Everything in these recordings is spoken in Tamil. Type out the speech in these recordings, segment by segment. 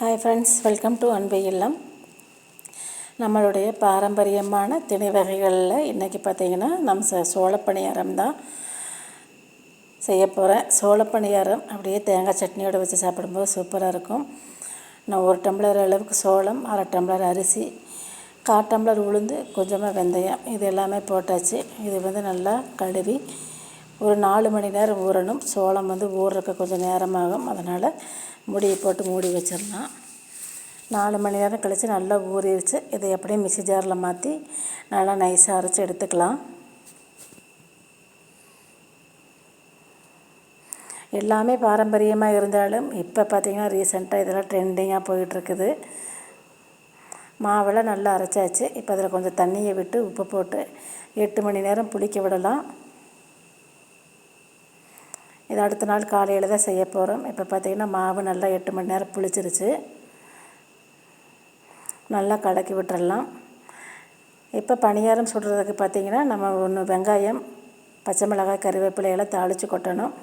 ஹாய் ஃப்ரெண்ட்ஸ் வெல்கம் டு அன்பு இல்லம் நம்மளுடைய பாரம்பரியமான திணை வகைகளில் இன்றைக்கி பார்த்திங்கன்னா நம்ம ச சோளப்பணியாரம் தான் செய்ய போகிறேன் சோளப்பணியாரம் அப்படியே தேங்காய் சட்னியோடு வச்சு சாப்பிடும்போது சூப்பராக இருக்கும். நான் ஒரு டம்ளர் அளவுக்கு சோளம் அரை டம்ளர் அரிசி கால் டம்ளர் உளுந்து கொஞ்சமாக வெந்தயம் இது எல்லாமே போட்டாச்சு. இது வந்து நல்லா கழுவி ஒரு நாலு மணி நேரம் ஊறணும். சோளம் வந்து ஊறுறதுக்கு கொஞ்சம் நேரமாகும். அதனால் மூடியை போட்டு மூடி வச்சிடலாம். நாலு மணி நேரம் கழித்து நல்லா ஊறிடுச்சு இதை அப்படியே மிக்சி ஜாரில் மாற்றி நல்லா நைஸாக அரைச்சி எடுத்துக்கலாம். எல்லாமே பாரம்பரியமாக இருந்தாலும் இப்போ பார்த்திங்கன்னா ரீசெண்டாக இதெல்லாம் ட்ரெண்டிங்காக போயிட்டுருக்குது. மாவெல்லாம் நல்லா அரைச்சாச்சு. இப்போ அதில் கொஞ்சம் தண்ணியை விட்டு உப்பு போட்டு எட்டு மணி நேரம் புளிக்க விடலாம். இது அடுத்த நாள் காலையில் தான் செய்ய போகிறோம் இப்போ பார்த்திங்கன்னா மாவு நல்லா எட்டு மணி நேரம் புளிச்சிருச்சு. நல்லா கலக்கி விட்டுறலாம். இப்போ பணியாரம் சுடுறதுக்கு பார்த்திங்கன்னா நம்ம ஒன்று வெங்காயம் பச்சை மிளகாய் கறிவேப்பிலையெல்லாம் தாளித்து கொட்டணும்.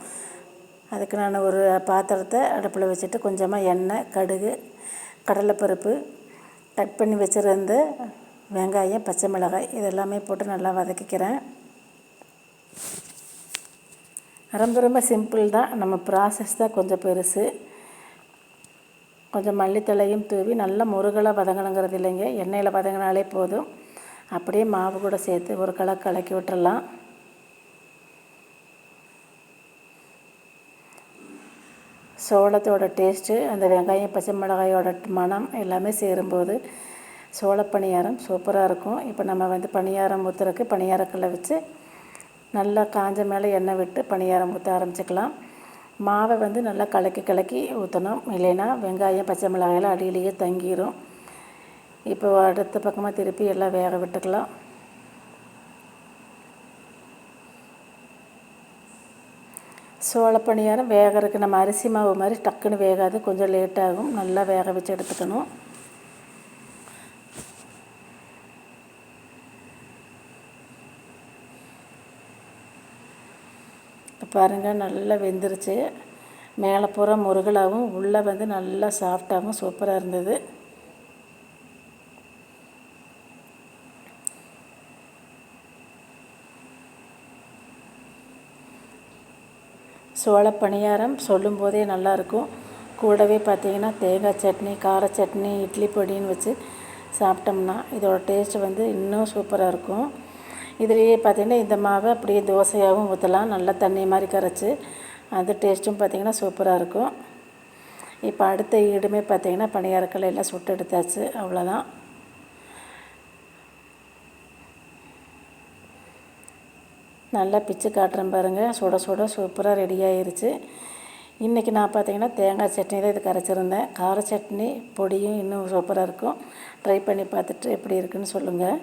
அதுக்கு நான் ஒரு பாத்திரத்தை அடுப்பில் வச்சுட்டு கொஞ்சமாக எண்ணெய் கடுகு கடலைப்பருப்பு கட் பண்ணி வச்சுருந்த வெங்காயம் பச்சை மிளகாய் இதெல்லாமே போட்டு நல்லா வதக்கிக்கிறேன். ரொம்ப ரொம்ப சிம்பிள் தான். நம்ம ப்ராசஸ் தான் கொஞ்சம் பெருசு. கொஞ்சம் மல்லித்தலையும் தூவி நல்லா முருகலாக வதங்கணுங்கிறது இல்லைங்க. எண்ணெயில் வதங்கினாலே போதும். அப்படியே மாவு கூட சேர்த்து ஒரு கலர் கலக்கி விட்டுறலாம். சோளத்தோட டேஸ்ட்டு அந்த வெங்காயம் பச்சை மிளகாயோட மனம் எல்லாமே சேரும்போது சோள பணியாரம் சூப்பராக இருக்கும். இப்போ நம்ம வந்து பணியாரம் ஊற்றுறக்கு பணியாரக்கல்லை வச்சு நல்லா காஞ்ச மேலே எண்ணெய் விட்டு பணியாரம் ஊற்ற ஆரம்பிச்சிக்கலாம். மாவை வந்து நல்லா கலக்கி கலக்கி ஊற்றணும் இல்லைன்னா வெங்காயம் பச்சை மிளகாயெல்லாம் அடியிலேயே தங்கிடும் இப்போ அடுத்த பக்கமாக திருப்பி எல்லாம் வேக விட்டுக்கலாம். சோள பணியாரம் வேகிறதுக்கு நம்ம அரிசி மாவு மாதிரி டக்குன்னு வேகாது. கொஞ்சம் லேட்டாகும். நல்லா வேக வச்சு எடுத்துக்கணும். பாருங்கள் நல்லா வெந்துருச்சு. மேலே பூரா முருகலாகவும் உள்ளே வந்து நல்லா சாஃப்டாகவும் சூப்பராக இருந்தது. சோள பணியாரம் சொல்லும்போதே நல்லாயிருக்கும் கூடவே பார்த்திங்கன்னா தேங்காய் சட்னி கார சட்னி இட்லி பொடின்னு வச்சு சாப்பிட்டோம்னா இதோட டேஸ்ட் வந்து இன்னும் சூப்பராக இருக்கும். இதுலேயே பார்த்திங்கன்னா இந்த மாவை அப்படியே தோசையாகவும் ஊற்றலாம். நல்லா தண்ணி மாதிரி கரைச்சி அந்த டேஸ்ட்டும் பார்த்திங்கன்னா சூப்பராக இருக்கும். இப்போ அடுத்த ஈடுமே பார்த்திங்கன்னா பணியாரக்கல்ல எல்லாம் சுட்டு எடுத்தாச்சு. அவ்வளோதான். நல்லா பிச்சு காட்டுறேன் பாருங்கள் சுட சுட சூப்பராக ரெடி ஆயிருச்சு. இன்றைக்கி நான் பார்த்தீங்கன்னா தேங்காய் சட்னி தான் இது கரைச்சிருந்தேன். கார சட்னி பொடியும் இன்னும் சூப்பராக இருக்கும். ட்ரை பண்ணி பார்த்துட்டு எப்படி இருக்குன்னு சொல்லுங்கள்